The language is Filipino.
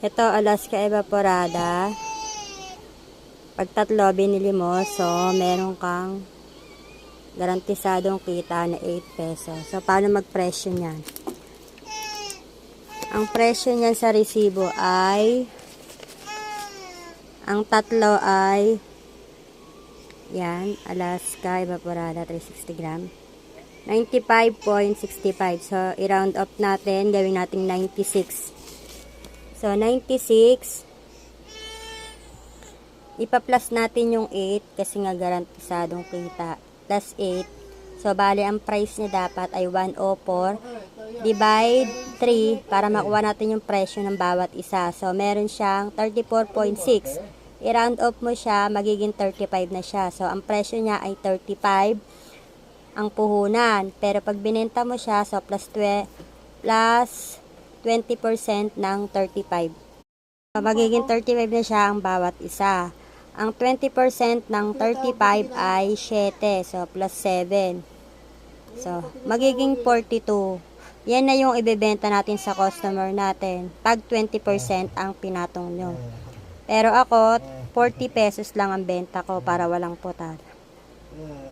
Ito, Alaska Evaporada. Pag tatlo binili mo, so meron kang garantisadong kita na 8 pesos. So, paano magpresyo niyan? Ang presyo niyan sa resibo ay ang tatlo ay yan, Alaska Evaporada 360 gram. 95.65. So, i-round up natin. Gawin natin 96. So, 96. Ipa-plus natin yung 8 kasi nga garantisadong kita. Plus 8. So, bali, ang price niya dapat ay 104. Divide 3 para makuha natin yung presyo ng bawat isa. So, meron siyang 34.6. I-round up mo siya, magiging 35 na siya. So, ang presyo niya ay 35 ang puhunan. Pero pag binenta mo siya, so plus, twe, plus 20% ng 35. So, magiging 35 na siya ang bawat isa. Ang 20% ng 35 ay 7. So, plus 7. So, magiging 42. Yan na yung ibebenta natin sa customer natin. Pag 20% ang pinatong nyo. Pero ako, 40 pesos lang ang benta ko para walang putal.